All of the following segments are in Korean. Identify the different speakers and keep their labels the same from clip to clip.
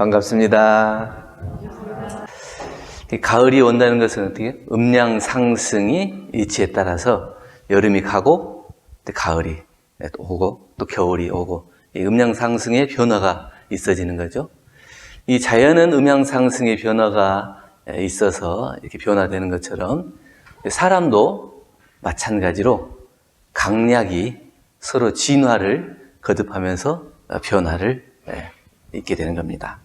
Speaker 1: 반갑습니다. 이 가을이 온다는 것은 어떻게? 음량 상승이 이치에 따라서 여름이 가고 또 가을이 또 오고 또 겨울이 오고 이 음량 상승의 변화가 있어지는 거죠. 이 자연은 음양 상승의 변화가 있어서 이렇게 변화되는 것처럼 사람도 마찬가지로 강약이 서로 진화를 거듭하면서 변화를 예, 있게 되는 겁니다.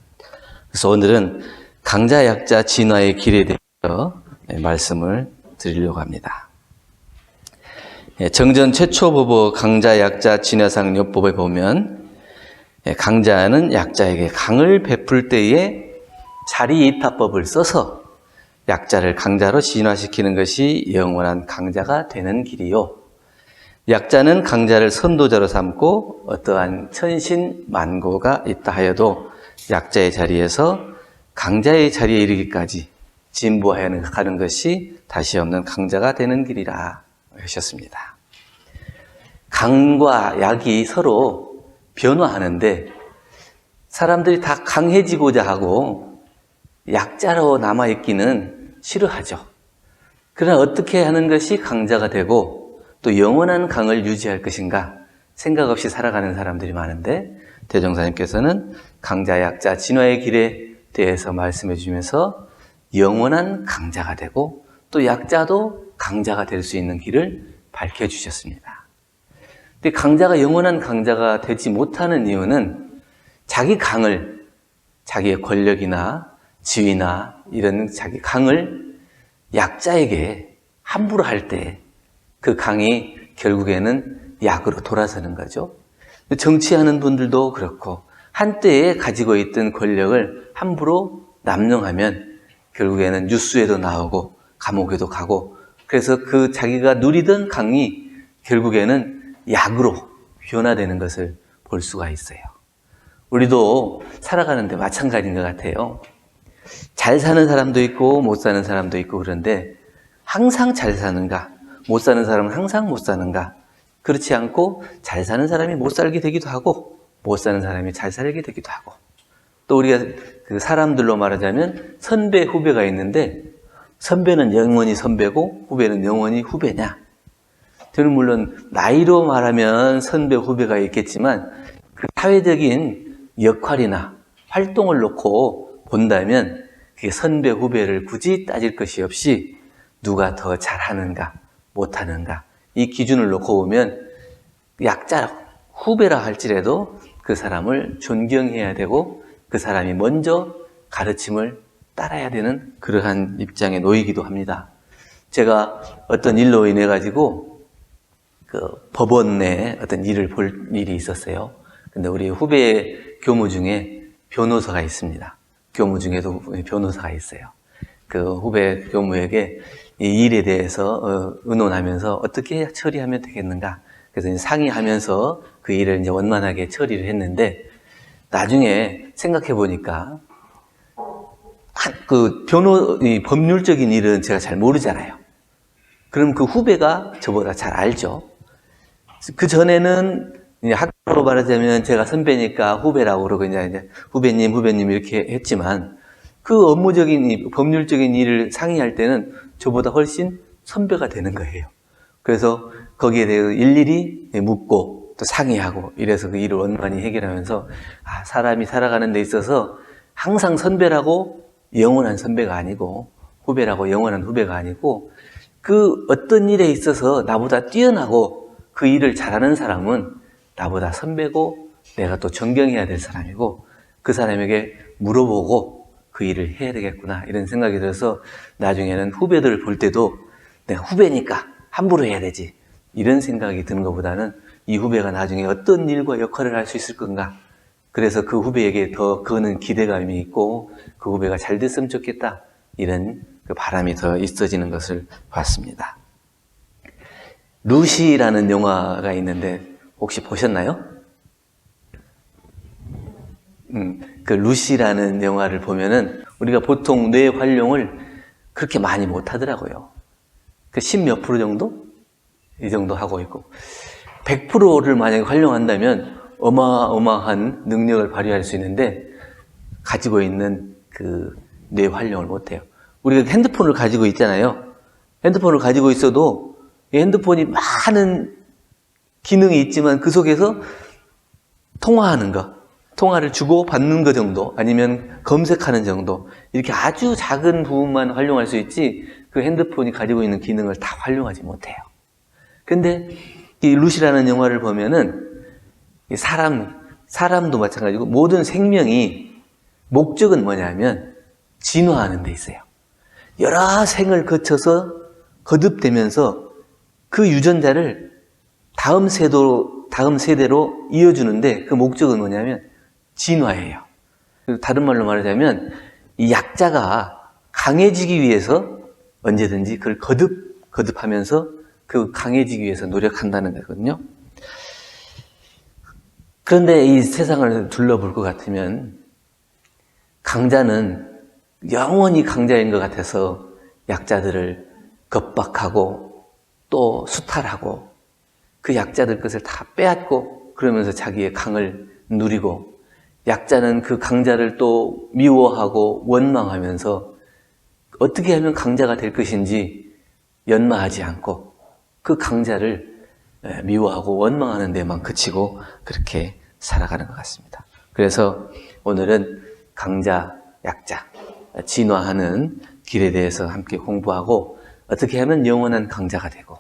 Speaker 1: 그래서 오늘은 강자 약자 진화의 길에 대해서 예, 말씀을 드리려고 합니다. 예, 정전 최초 법어 강자 약자 진화상 요법에 보면 예, 강자는 약자에게 강을 베풀 때에 자리 이타법을 써서 약자를 강자로 진화시키는 것이 영원한 강자가 되는 길이요. 약자는 강자를 선도자로 삼고 어떠한 천신만고가 있다 하여도 약자의 자리에서 강자의 자리에 이르기까지 진보하여 가는 것이 다시 없는 강자가 되는 길이라 하셨습니다. 강과 약이 서로 변화하는데 사람들이 다 강해지고자 하고 약자로 남아있기는 싫어하죠. 그러나 어떻게 하는 것이 강자가 되고 또 영원한 강을 유지할 것인가 생각 없이 살아가는 사람들이 많은데 대종사님께서는 강자, 약자, 진화의 길에 대해서 말씀해 주면서 영원한 강자가 되고 또 약자도 강자가 될 수 있는 길을 밝혀 주셨습니다. 근데 강자가 영원한 강자가 되지 못하는 이유는 자기 강을 자기의 권력이나 지위나 이런 자기 강을 약자에게 함부로 할 때 그 강이 결국에는 약으로 돌아서는 거죠. 정치하는 분들도 그렇고 한때에 가지고 있던 권력을 함부로 남용하면 결국에는 뉴스에도 나오고 감옥에도 가고 그래서 그 자기가 누리던 강이 결국에는 약으로 변화되는 것을 볼 수가 있어요. 우리도 살아가는데 마찬가지인 것 같아요. 잘 사는 사람도 있고 못 사는 사람도 있고 그런데 항상 잘 사는가? 못 사는 사람은 항상 못 사는가? 그렇지 않고 잘 사는 사람이 못 살게 되기도 하고 못 사는 사람이 잘 살게 되기도 하고 또 우리가 그 사람들로 말하자면 선배 후배가 있는데 선배는 영원히 선배고 후배는 영원히 후배냐? 저는 물론 나이로 말하면 선배 후배가 있겠지만 그 사회적인 역할이나 활동을 놓고 본다면 그게 선배 후배를 굳이 따질 것이 없이 누가 더 잘하는가 못하는가 이 기준을 놓고 보면 약자 후배라 할지라도 그 사람을 존경해야 되고 그 사람이 먼저 가르침을 따라야 되는 그러한 입장에 놓이기도 합니다. 제가 어떤 일로 인해 가지고 그 법원 내 어떤 일을 볼 일이 있었어요. 근데 우리 후배 교무 중에 변호사가 있습니다. 교무 중에도 변호사가 있어요. 그 후배 교무에게 이 일에 대해서 어, 의논하면서 어떻게 처리하면 되겠는가. 그래서 상의하면서 그 일을 이제 원만하게 처리를 했는데 나중에 생각해 보니까 그 변호 법률적인 일은 제가 잘 모르잖아요. 그럼 그 후배가 저보다 잘 알죠. 그 전에는 학교로 말하자면 제가 선배니까 후배라고 그러고 이제 후배님 후배님 이렇게 했지만 그 업무적인 법률적인 일을 상의할 때는 저보다 훨씬 선배가 되는 거예요. 그래서 거기에 대해서 일일이 묻고 또 상의하고 이래서 그 일을 원만히 해결하면서 아, 사람이 살아가는 데 있어서 항상 선배라고 영원한 선배가 아니고 후배라고 영원한 후배가 아니고 그 어떤 일에 있어서 나보다 뛰어나고 그 일을 잘하는 사람은 나보다 선배고 내가 또 존경해야 될 사람이고 그 사람에게 물어보고 그 일을 해야 되겠구나 이런 생각이 들어서 나중에는 후배들을 볼 때도 내가 후배니까 함부로 해야 되지 이런 생각이 드는 것보다는 이 후배가 나중에 어떤 일과 역할을 할 수 있을 건가 그래서 그 후배에게 더 그는 기대감이 있고 그 후배가 잘 됐으면 좋겠다 이런 그 바람이 더 있어지는 것을 봤습니다. 루시라는 영화가 있는데 혹시 보셨나요? 음, 그 루시라는 영화를 보면은 우리가 보통 뇌 활용을 그렇게 많이 못 하더라고요. 그10몇 프로 정도? 이 정도 하고 있고. 100%를 만약에 활용한다면 어마어마한 능력을 발휘할 수 있는데 가지고 있는 그 뇌 활용을 못해요. 우리가 핸드폰을 가지고 있잖아요. 핸드폰을 가지고 있어도 이 핸드폰이 많은 기능이 있지만 그 속에서 통화하는 거, 통화를 주고 받는 거 정도, 아니면 검색하는 정도, 이렇게 아주 작은 부분만 활용할 수 있지, 그 핸드폰이 가지고 있는 기능을 다 활용하지 못해요. 근데 이 루시라는 영화를 보면은 이 사람, 사람도 마찬가지고 모든 생명이 목적은 뭐냐면 진화하는 데 있어요. 여러 생을 거쳐서 거듭되면서 그 유전자를 다음 세대로, 다음 세대로 이어주는데 그 목적은 뭐냐면 진화예요. 다른 말로 말하자면 이 약자가 강해지기 위해서 언제든지 그걸 거듭, 거듭하면서 그 강해지기 위해서 노력한다는 거거든요. 그런데 이 세상을 둘러볼 것 같으면 강자는 영원히 강자인 것 같아서 약자들을 겁박하고 또 수탈하고 그 약자들 것을 다 빼앗고 그러면서 자기의 강을 누리고 약자는 그 강자를 또 미워하고 원망하면서 어떻게 하면 강자가 될 것인지 연마하지 않고 그 강자를 에, 미워하고 원망하는 데만 그치고 그렇게 살아가는 것 같습니다. 그래서 오늘은 강자, 약자, 진화하는 길에 대해서 함께 공부하고 어떻게 하면 영원한 강자가 되고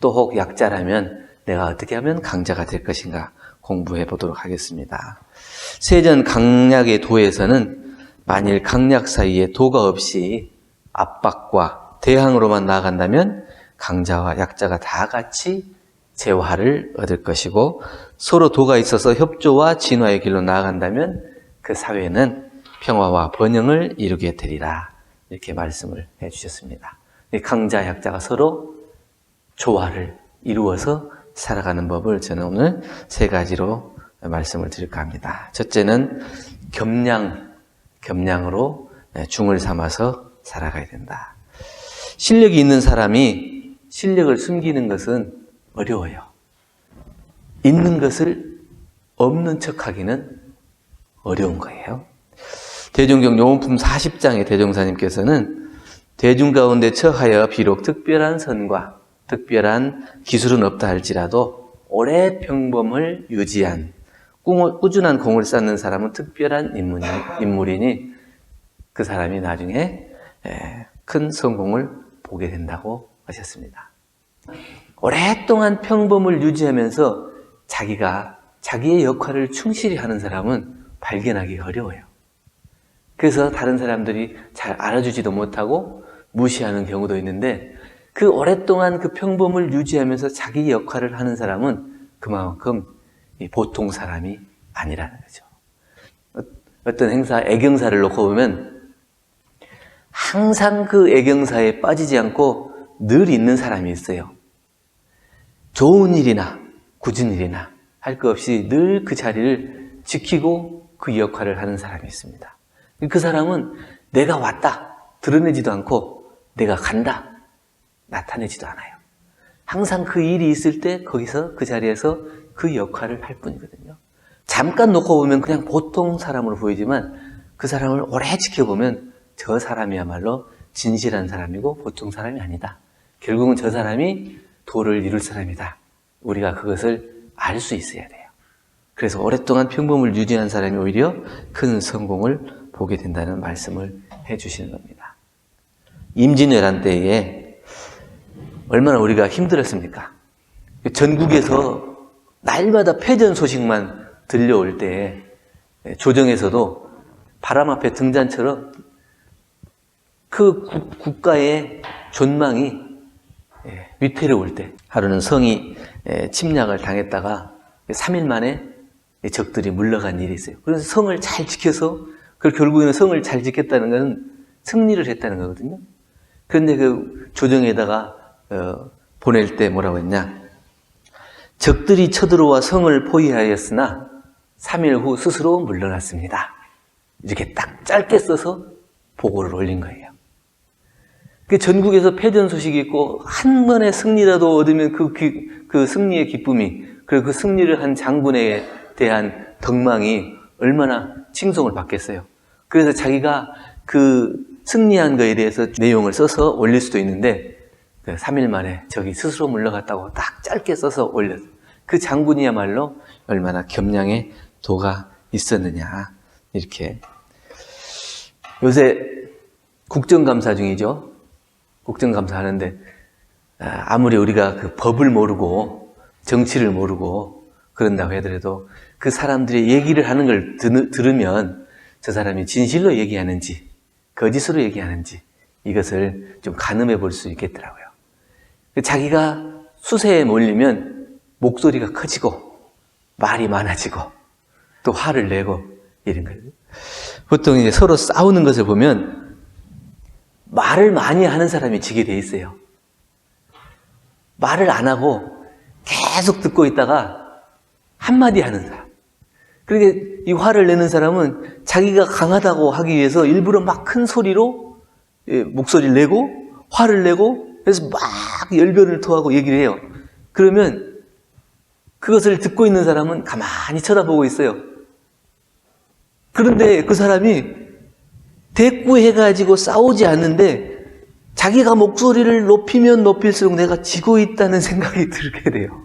Speaker 1: 또 혹 약자라면 내가 어떻게 하면 강자가 될 것인가 공부해 보도록 하겠습니다. 세전 강약의 도에서는 만일 강약 사이에 도가 없이 압박과 대항으로만 나아간다면 강자와 약자가 다 같이 재화를 얻을 것이고 서로 도가 있어서 협조와 진화의 길로 나아간다면 그 사회는 평화와 번영을 이루게 되리라 이렇게 말씀을 해주셨습니다. 강자 약자가 서로 조화를 이루어서 살아가는 법을 저는 오늘 세 가지로 말씀을 드릴까 합니다. 첫째는 겸양, 겸양으로 중을 삼아서 살아가야 된다. 실력이 있는 사람이 실력을 숨기는 것은 어려워요. 있는 것을 없는 척 하기는 어려운 거예요. 대중경 용품 40장의 대종사님께서는 대중 가운데 처하여 비록 특별한 선과 특별한 기술은 없다 할지라도 오래 평범을 유지한 꾸- 꾸준한 공을 쌓는 사람은 특별한 인물이, 인물이니 그 사람이 나중에 에, 큰 성공을 보게 된다고 하셨습니다. 오랫동안 평범을 유지하면서 자기가 자기의 역할을 충실히 하는 사람은 발견하기 어려워요. 그래서 다른 사람들이 잘 알아주지도 못하고 무시하는 경우도 있는데 그 오랫동안 그 평범을 유지하면서 자기 역할을 하는 사람은 그만큼 이 보통 사람이 아니라는 거죠. 어- 어떤 행사, 애경사를 놓고 보면 항상 그 애경사에 빠지지 않고 늘 있는 사람이 있어요. 좋은 일이나 굳은 일이나 할 것 없이 늘 그 자리를 지키고 그 역할을 하는 사람이 있습니다. 그 사람은 내가 왔다 드러내지도 않고 내가 간다 나타내지도 않아요. 항상 그 일이 있을 때 거기서 그 자리에서 그 역할을 할 뿐이거든요. 잠깐 놓고 보면 그냥 보통 사람으로 보이지만 그 사람을 오래 지켜보면 저 사람이야말로 진실한 사람이고 보통 사람이 아니다. 결국은 저 사람이 도를 이룰 사람이다. 우리가 그것을 알 수 있어야 돼요. 그래서 오랫동안 평범을 유지한 사람이 오히려 큰 성공을 보게 된다는 말씀을 해 주시는 겁니다. 임진왜란 때에 얼마나 우리가 힘들었습니까? 전국에서 날마다 패전 소식만 들려올 때 조정에서도 바람 앞에 등잔처럼 그 국- 국가의 존망이 예, 위태로울 때 하루는 성이 예, 침략을 당했다가 3일 만에 적들이 물러간 일이 있어요. 그래서 성을 잘 지켜서 그 결국에는 성을 잘 지켰다는 것은 승리를 했다는 거거든요. 그런데 그 조정에다가 어, 보낼 때 뭐라고 했냐? 적들이 쳐들어와 성을 포위하였으나 3일 후 스스로 물러났습니다. 이렇게 딱 짧게 써서 보고를 올린 거예요. 그 전국에서 패전 소식이 있고 한 번의 승리라도 얻으면 그, 기- 그 승리의 기쁨이 그리고 그 승리를 한 장군에 대한 덕망이 얼마나 칭송을 받겠어요. 그래서 자기가 그 승리한 거에 대해서 내용을 써서 올릴 수도 있는데 3일 만에 저기 스스로 물러갔다고 딱 짧게 써서 올렸. 그 장군이야말로 얼마나 겸양의 도가 있었느냐 이렇게 요새 국정감사 중이죠. 국정감사 하는데 아, 아무리 우리가 그 법을 모르고 정치를 모르고 그런다고 하더라도 그 사람들이 얘기를 하는 걸 드, 들으면 저 사람이 진실로 얘기하는지 거짓으로 얘기하는지 이것을 좀 가늠해 볼 수 있겠더라고요. 자기가 수세에 몰리면 목소리가 커지고 말이 많아지고 또 화를 내고 이런 거예요. 보통 이제 서로 싸우는 것을 보면 말을 많이 하는 사람이 지게 돼 있어요. 말을 안 하고 계속 듣고 있다가 한마디 하는 사람. 그러니까 이 화를 내는 사람은 자기가 강하다고 하기 위해서 일부러 막 큰 소리로 예, 목소리를 내고 화를 내고 그래서 막 열변을 토하고 얘기를 해요. 그러면 그것을 듣고 있는 사람은 가만히 쳐다보고 있어요. 그런데 그 사람이 대꾸해가지고 싸우지 않는데 자기가 목소리를 높이면 높일수록 내가 지고 있다는 생각이 들게 돼요.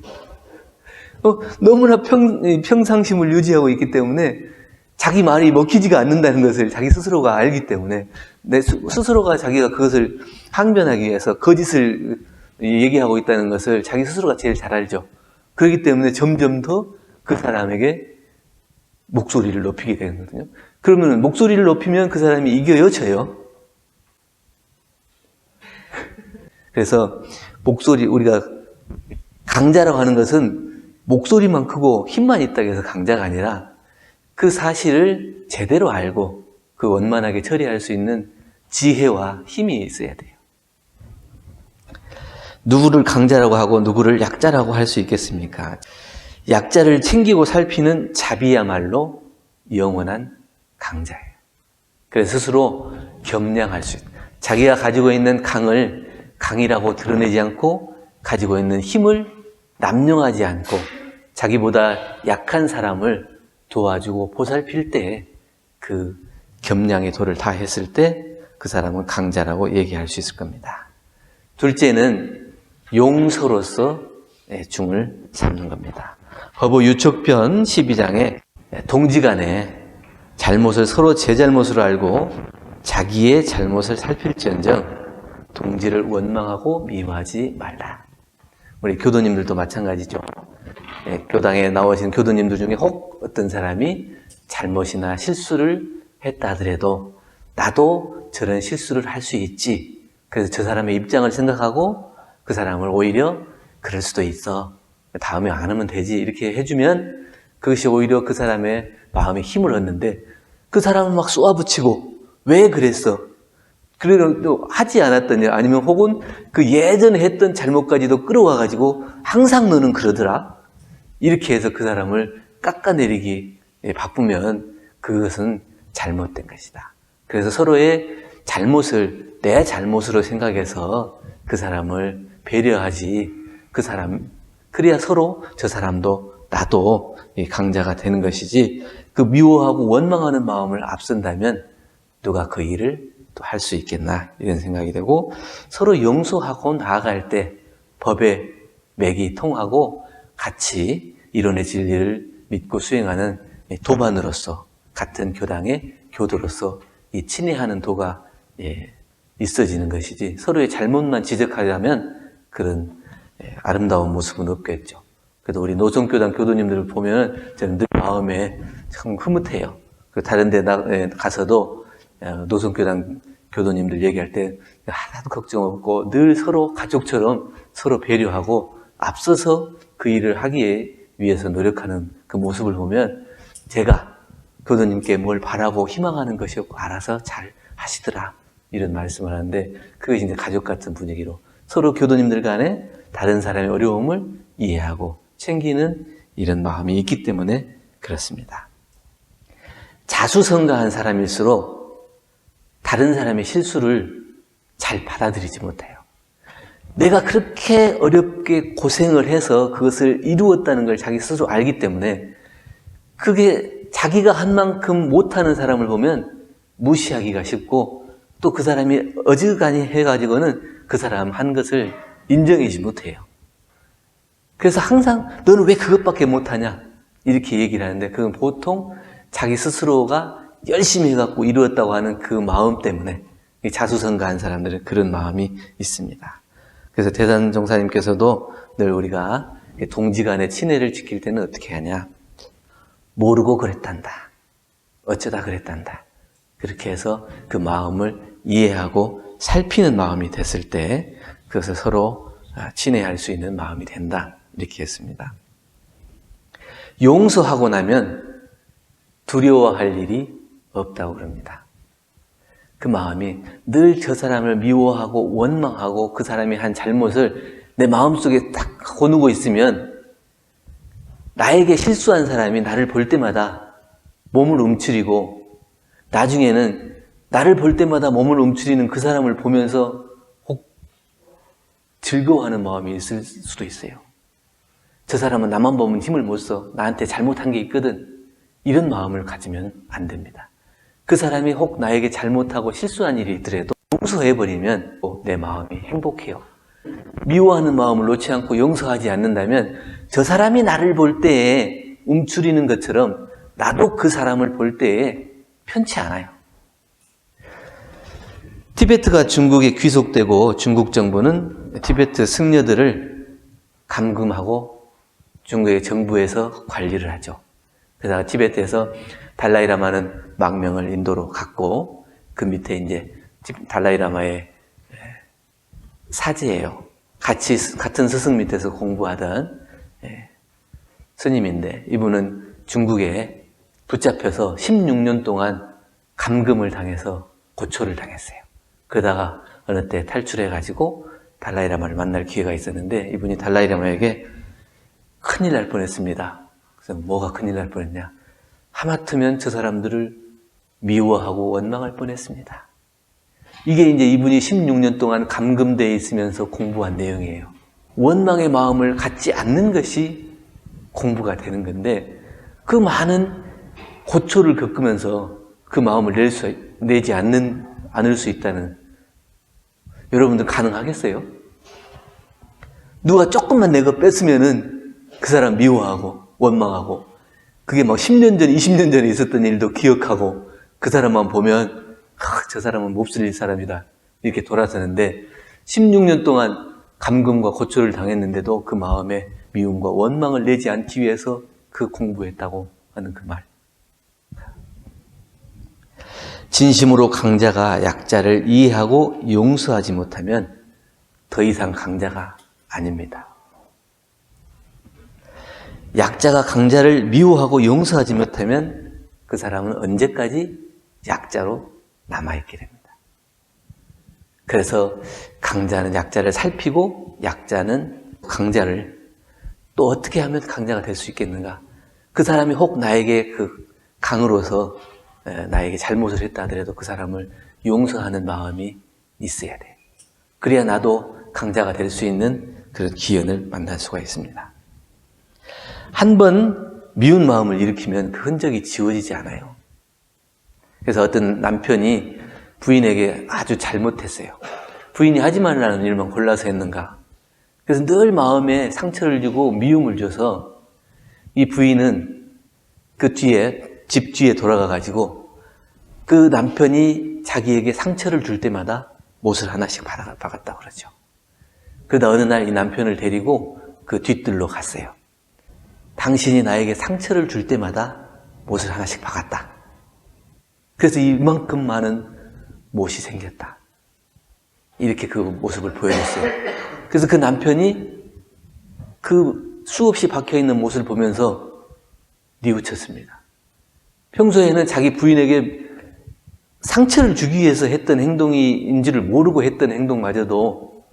Speaker 1: 어, 너무나 평, 평상심을 유지하고 있기 때문에 자기 말이 먹히지가 않는다는 것을 자기 스스로가 알기 때문에 내 스, 스스로가 자기가 그것을 항변하기 위해서 거짓을 얘기하고 있다는 것을 자기 스스로가 제일 잘 알죠. 그렇기 때문에 점점 더 그 사람에게 목소리를 높이게 되거든요. 그러면 목소리를 높이면 그 사람이 이겨요, 져요? 그래서 목소리, 우리가 강자라고 하는 것은 목소리만 크고 힘만 있다고 해서 강자가 아니라 그 사실을 제대로 알고 그 원만하게 처리할 수 있는 지혜와 힘이 있어야 돼요. 누구를 강자라고 하고 누구를 약자라고 할 수 있겠습니까? 약자를 챙기고 살피는 자비야말로 영원한 강자예요. 그래서 스스로 겸량할 수 있다. 자기가 가지고 있는 강을 강이라고 드러내지 않고 가지고 있는 힘을 남용하지 않고 자기보다 약한 사람을 도와주고 보살필 때 그 겸량의 도를 다 했을 때 그 사람은 강자라고 얘기할 수 있을 겁니다. 둘째는 용서로서 중을 삼는 겁니다. 허부 유촉편 12장에 동지간에 잘못을 서로 제 잘못으로 알고 자기의 잘못을 살필지언정 동지를 원망하고 미워하지 말라. 우리 교도님들도 마찬가지죠. 예, 교당에 나오신 교도님들 중에 혹 어떤 사람이 잘못이나 실수를 했다 하더라도 나도 저런 실수를 할 수 있지. 그래서 저 사람의 입장을 생각하고 그 사람을 오히려 그럴 수도 있어. 다음에 안 하면 되지. 이렇게 해주면 그것이 오히려 그 사람의 마음에 힘을 얻는데 그 사람을 막 쏘아붙이고 왜 그랬어? 그래도 하지 않았더니 아니면 혹은 그 예전에 했던 잘못까지도 끌어와 가지고 항상 너는 그러더라. 이렇게 해서 그 사람을 깎아내리기 바쁘면 그것은 잘못된 것이다. 그래서 서로의 잘못을 내 잘못으로 생각해서 그 사람을 배려하지 그 사람 그래야 서로 저 사람도 나도 강자가 되는 것이지 그 미워하고 원망하는 마음을 앞선다면 누가 그 일을 또 할 수 있겠나 이런 생각이 되고 서로 용서하고 나아갈 때 법의 맥이 통하고 같이 이론의 진리를 믿고 수행하는 도반으로서 같은 교당의 교도로서 이 친애하는 도가 예, 있어지는 것이지 서로의 잘못만 지적하자면 그런 예, 아름다운 모습은 없겠죠. 그래도 우리 노성교당 교도님들을 보면 저는 늘 마음에 참 흐뭇해요. 그 다른 데 예, 가서도 어, 노성교당 교도님들 얘기할 때 하나도 걱정 없고 늘 서로 가족처럼 서로 배려하고 앞서서 그 일을 하기 위해서 노력하는 그 모습을 보면 제가 교도님께 뭘 바라고 희망하는 것이 없고 알아서 잘 하시더라. 이런 말씀을 하는데 그것이 이제 가족 같은 분위기로 서로 교도님들 간에 다른 사람의 어려움을 이해하고 챙기는 이런 마음이 있기 때문에 그렇습니다. 자수성가한 사람일수록 다른 사람의 실수를 잘 받아들이지 못해요. 내가 그렇게 어렵게 고생을 해서 그것을 이루었다는 걸 자기 스스로 알기 때문에 그게 자기가 한 만큼 못하는 사람을 보면 무시하기가 쉽고 또 그 사람이 어지간히 해가지고는 그 사람 한 것을 인정하지 못해요. 그래서 항상 너는 왜 그것밖에 못하냐 이렇게 얘기를 하는데 그건 보통 자기 스스로가 열심히 해갖고 이루었다고 하는 그 마음 때문에 이 자수성가한 사람들은 그런 마음이 있습니다. 그래서 대단 종사님께서도 늘 우리가 동지 간의 친애를 지킬 때는 어떻게 하냐 모르고 그랬단다. 어쩌다 그랬단다. 그렇게 해서 그 마음을 이해하고 살피는 마음이 됐을 때 그것을 서로 아, 친애할 수 있는 마음이 된다. 이렇게 했습니다. 용서하고 나면 두려워할 일이 없다고 그럽니다. 그 마음이 늘 저 사람을 미워하고 원망하고 그 사람이 한 잘못을 내 마음속에 딱 거누고 있으면 나에게 실수한 사람이 나를 볼 때마다 몸을 움츠리고 나중에는 나를 볼 때마다 몸을 움츠리는 그 사람을 보면서 혹 즐거워하는 마음이 있을 수도 있어요. 저 사람은 나만 보면 힘을 못 써. 나한테 잘못한 게 있거든. 이런 마음을 가지면 안 됩니다. 그 사람이 혹 나에게 잘못하고 실수한 일이 있더라도 용서해버리면 내 마음이 행복해요. 미워하는 마음을 놓지 않고 용서하지 않는다면 저 사람이 나를 볼 때에 움츠리는 것처럼 나도 그 사람을 볼 때에 편치 않아요. 티베트가 중국에 귀속되고 중국 정부는 티베트 승려들을 감금하고 중국의 정부에서 관리를 하죠. 그러다가 티베트에서 달라이라마는 망명을 인도로 갔고 그 밑에 이제 달라이라마의 사제예요. 같이 같은 스승 밑에서 공부하던 예, 스님인데 이분은 중국에 붙잡혀서 16년 동안 감금을 당해서 고초를 당했어요. 그러다가 어느 때 탈출해 가지고 달라이라마를 만날 기회가 있었는데 이분이 달라이라마에게 큰일 날 뻔했습니다. 그래서 뭐가 큰일 날 뻔했냐? 하마터면 저 사람들을 미워하고 원망할 뻔했습니다. 이게 이제 이분이 16년 동안 감금되어 있으면서 공부한 내용이에요. 원망의 마음을 갖지 않는 것이 공부가 되는 건데 그 많은 고초를 겪으면서 그 마음을 낼 수, 내지 않는, 않을 수 있다는 여러분들 가능하겠어요? 누가 조금만 내가 뺐으면은 그 사람 미워하고 원망하고 그게 막 10년 전, 20년 전에 있었던 일도 기억하고 그 사람만 보면 아, 저 사람은 몹쓸 사람이다. 이렇게 돌아서는데 16년 동안 감금과 고초를 당했는데도 그 마음에 미움과 원망을 내지 않기 위해서 그 공부했다고 하는 그 말. 진심으로 강자가 약자를 이해하고 용서하지 못하면 더 이상 강자가 아닙니다. 약자가 강자를 미워하고 용서하지 못하면 그 사람은 언제까지 약자로 남아있게 됩니다. 그래서 강자는 약자를 살피고 약자는 강자를 또 어떻게 하면 강자가 될 수 있겠는가? 그 사람이 혹 나에게 그 강으로서 나에게 잘못을 했다 하더라도 그 사람을 용서하는 마음이 있어야 돼. 그래야 나도 강자가 될 수 있는 그런 기연을 만날 수가 있습니다. 한 번 미운 마음을 일으키면 그 흔적이 지워지지 않아요. 그래서 어떤 남편이 부인에게 아주 잘못했어요. 부인이 하지 말라는 일만 골라서 했는가. 그래서 늘 마음에 상처를 주고 미움을 줘서 이 부인은 그 뒤에, 집 뒤에 돌아가 가지고 그 남편이 자기에게 상처를 줄 때마다 못을 하나씩 박았다 그러죠. 그러다 어느 날 이 남편을 데리고 그 뒤뜰로 갔어요. 당신이 나에게 상처를 줄 때마다 못을 하나씩 박았다. 그래서 이만큼 많은 못이 생겼다. 이렇게 그 모습을 보여줬어요. 그래서 그 남편이 그 수없이 박혀있는 못을 보면서 뉘우쳤습니다. 평소에는 자기 부인에게 상처를 주기 위해서 했던 행동인지를 모르고 했던 행동마저도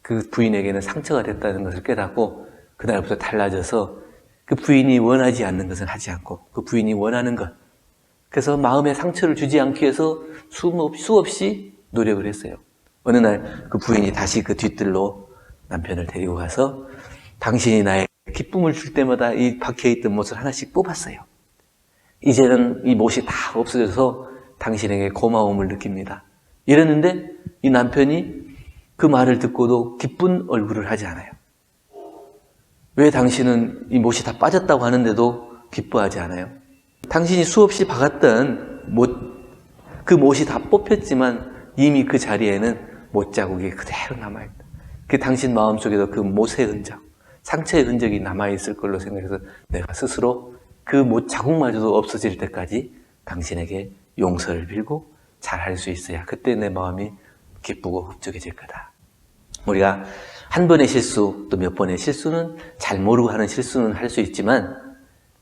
Speaker 1: 그 부인에게는 상처가 됐다는 것을 깨닫고 그날부터 달라져서 그 부인이 원하지 않는 것은 하지 않고 그 부인이 원하는 것. 그래서 마음에 상처를 주지 않기 위해서 수없이 노력을 했어요. 어느 날 그 부인이 다시 그 뒤뜰로 남편을 데리고 가서 당신이 나의 기쁨을 줄 때마다 이 박혀있던 못을 하나씩 뽑았어요. 이제는 이 못이 다 없어져서 당신에게 고마움을 느낍니다. 이랬는데 이 남편이 그 말을 듣고도 기쁜 얼굴을 하지 않아요. 왜 당신은 이 못이 다 빠졌다고 하는데도 기뻐하지 않아요? 당신이 수없이 박았던 못, 그 못이 다 뽑혔지만 이미 그 자리에는 못 자국이 그대로 남아있다. 그 당신 마음속에도 그 못의 흔적, 상처의 흔적이 남아있을 걸로 생각해서 내가 스스로 그 못 자국마저도 없어질 때까지 당신에게 용서를 빌고 잘할 수 있어야 그때 내 마음이 기쁘고 흡족해질 거다. 우리가 한 번의 실수 또 몇 번의 실수는 잘 모르고 하는 실수는 할 수 있지만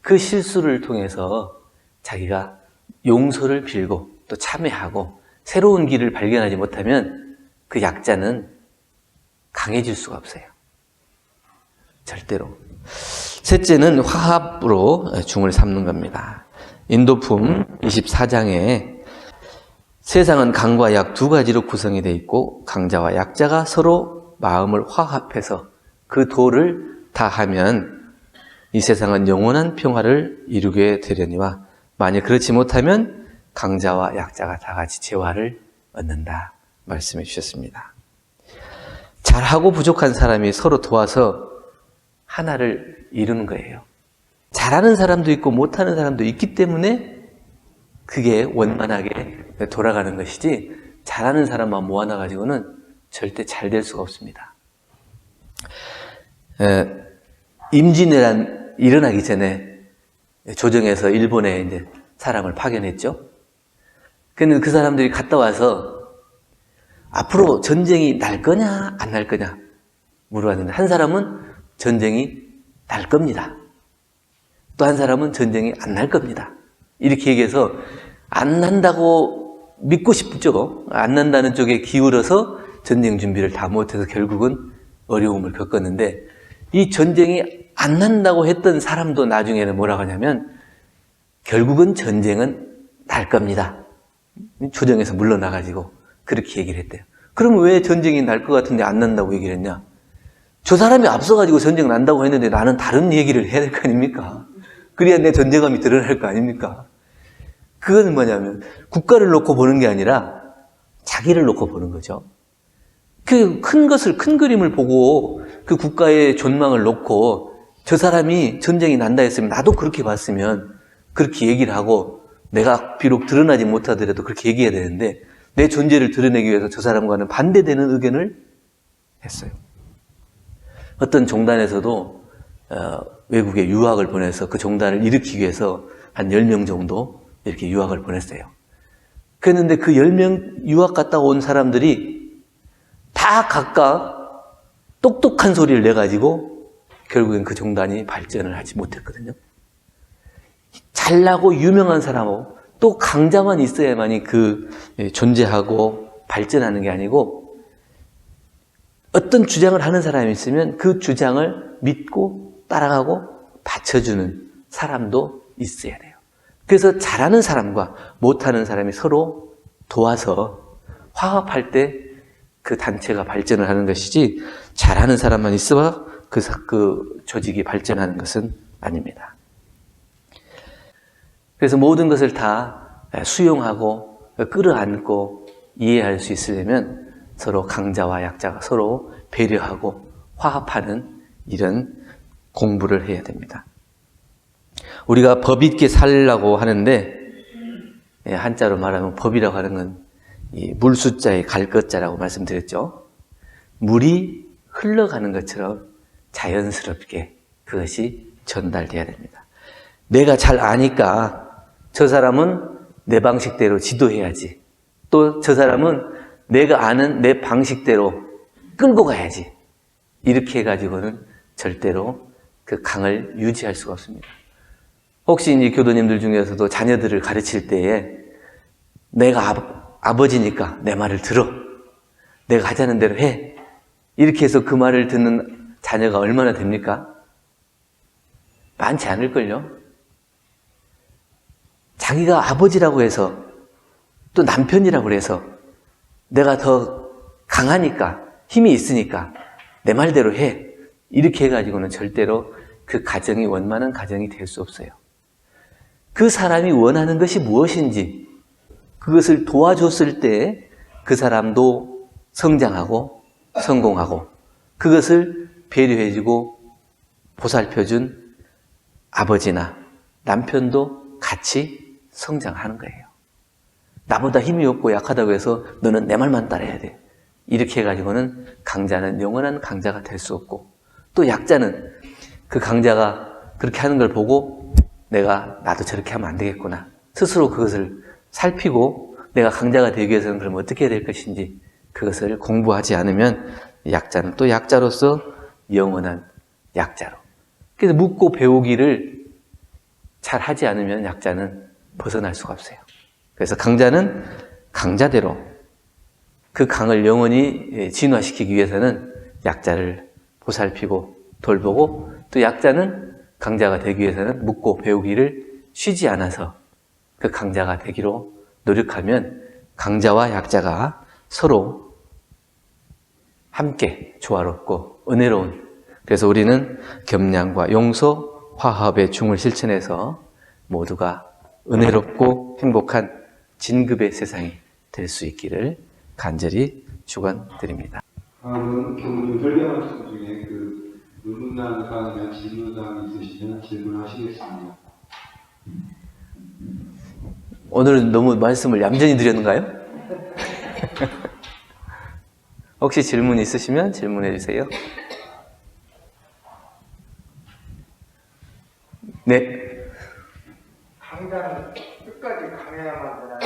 Speaker 1: 그 실수를 통해서 자기가 용서를 빌고 또 참회하고 새로운 길을 발견하지 못하면 그 약자는 강해질 수가 없어요. 절대로. 셋째는 화합으로 중을 삼는 겁니다. 인도품 24장에 세상은 강과 약 두 가지로 구성이 되어 있고 강자와 약자가 서로 마음을 화합해서 그 도를 다하면 이 세상은 영원한 평화를 이루게 되려니와 만약 그렇지 못하면 강자와 약자가 다 같이 재화를 얻는다 말씀해 주셨습니다. 잘하고 부족한 사람이 서로 도와서 하나를 이루는 거예요. 잘하는 사람도 있고 못하는 사람도 있기 때문에 그게 원만하게 돌아가는 것이지 잘하는 사람만 모아놔 가지고는 절대 잘 될 수가 없습니다. 에, 임진왜란 일어나기 전에 조정에서 일본에 이제 사람을 파견했죠. 그는 그 사람들이 갔다 와서 앞으로 전쟁이 날 거냐 안 날 거냐 물어봤는데 한 사람은 전쟁이 날 겁니다. 또 한 사람은 전쟁이 안 날 겁니다. 이렇게 얘기해서 안 난다고 믿고 싶죠. 안 난다는 쪽에 기울어서 전쟁 준비를 다 못해서 결국은 어려움을 겪었는데 이 전쟁이 안 난다고 했던 사람도 나중에는 뭐라고 하냐면 결국은 전쟁은 날 겁니다. 조정에서 물러나가지고 그렇게 얘기를 했대요. 그럼 왜 전쟁이 날 것 같은데 안 난다고 얘기를 했냐? 저 사람이 앞서가지고 전쟁 난다고 했는데 나는 다른 얘기를 해야 될 거 아닙니까? 그래야 내 존재감이 드러날 거 아닙니까? 그건 뭐냐면 국가를 놓고 보는 게 아니라 자기를 놓고 보는 거죠. 그 큰 것을, 큰 그림을 보고 그 국가의 존망을 놓고 저 사람이 전쟁이 난다 했으면 나도 그렇게 봤으면 그렇게 얘기를 하고 내가 비록 드러나지 못하더라도 그렇게 얘기해야 되는데 내 존재를 드러내기 위해서 저 사람과는 반대되는 의견을 했어요. 어떤 종단에서도 어, 외국에 유학을 보내서 그 종단을 일으키기 위해서 한 10명 정도 이렇게 유학을 보냈어요. 그랬는데 그 10명 유학 갔다 온 사람들이 다 각각 똑똑한 소리를 내가지고 결국엔 그 종단이 발전을 하지 못했거든요. 잘나고 유명한 사람하고 또 강자만 있어야만이 그 존재하고 발전하는 게 아니고 어떤 주장을 하는 사람이 있으면 그 주장을 믿고 따라가고 받쳐주는 사람도 있어야 돼요. 그래서 잘하는 사람과 못하는 사람이 서로 도와서 화합할 때 그 단체가 발전을 하는 것이지 잘하는 사람만 있어봐 그, 그 조직이 발전하는 것은 아닙니다. 그래서 모든 것을 다 수용하고 끌어안고 이해할 수 있으려면 서로 강자와 약자가 서로 배려하고 화합하는 이런 공부를 해야 됩니다. 우리가 법 있게 살라고 하는데 예, 한자로 말하면 법이라고 하는 건 물 숫자의 갈 것자라고 말씀드렸죠. 물이 흘러가는 것처럼 자연스럽게 그것이 전달돼야 됩니다. 내가 잘 아니까 저 사람은 내 방식대로 지도해야지. 또 저 사람은 내가 아는 내 방식대로 끌고 가야지. 이렇게 해가지고는 절대로 그 강을 유지할 수가 없습니다. 혹시 이제 교도님들 중에서도 자녀들을 가르칠 때에 내가 아, 버지니까 내 말을 들어. 내가 하자는 대로 해. 이렇게 해서 그 말을 듣는 자녀가 얼마나 됩니까? 많지 않을걸요? 자기가 아버지라고 해서 또 남편이라고 해서 내가 더 강하니까 힘이 있으니까 내 말대로 해. 이렇게 해가지고는 절대로 그 가정이 원만한 가정이 될 수 없어요. 그 사람이 원하는 것이 무엇인지 그것을 도와줬을 때 그 사람도 성장하고 성공하고 그것을 배려해주고 보살펴준 아버지나 남편도 같이 성장하는 거예요. 나보다 힘이 없고 약하다고 해서 너는 내 말만 따라야 돼. 이렇게 해가지고는 강자는 영원한 강자가 될 수 없고 또 약자는 그 강자가 그렇게 하는 걸 보고 내가 나도 저렇게 하면 안 되겠구나. 스스로 그것을 살피고 내가 강자가 되기 위해서는 그럼 어떻게 해야 될 것인지 그것을 공부하지 않으면 약자는 또 약자로서 영원한 약자로. 그래서 묻고 배우기를 잘 하지 않으면 약자는 벗어날 수가 없어요. 그래서 강자는 강자대로 그 강을 영원히 예, 진화시키기 위해서는 약자를 보살피고 돌보고 또 약자는 강자가 되기 위해서는 묻고 배우기를 쉬지 않아서 그 강자가 되기로 노력하면 강자와 약자가 서로 함께 조화롭고 은혜로운 그래서 우리는 겸양과 용서, 화합의 중을 실천해서 모두가 은혜롭고 행복한 진급의 세상이 될 수 있기를 간절히 축원드립니다.
Speaker 2: 다음은 교무님 설교하신 중에 그 의문사항 사항이나 질문사항 있으시면 질문하시겠습니다.
Speaker 1: 오늘은 너무 말씀을 얌전히 드렸는가요? 혹시 질문 있으시면 질문해 주세요. 네.
Speaker 3: 강자는 끝까지 강해야만 되나요?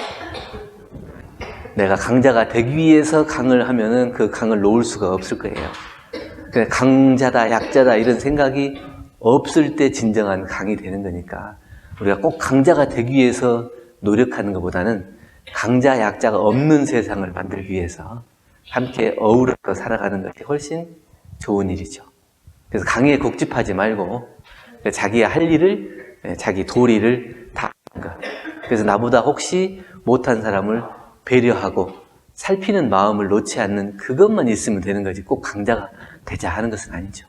Speaker 1: 내가 강자가 되기 위해서 강을 하면은 그 강을 놓을 수가 없을 거예요. 그냥 강자다, 약자다 이런 생각이 없을 때 진정한 강이 되는 거니까 우리가 꼭 강자가 되기 위해서 노력하는 것보다는 강자, 약자가 없는 세상을 만들기 위해서 함께 어우러져 살아가는 것이 훨씬 좋은 일이죠. 그래서 강에 곡집하지 말고 자기의 할 일을, 자기 도리를 다 하는 것. 그래서 나보다 혹시 못한 사람을 배려하고 살피는 마음을 놓지 않는 그것만 있으면 되는 거지 꼭 강자가 되자 하는 것은 아니죠.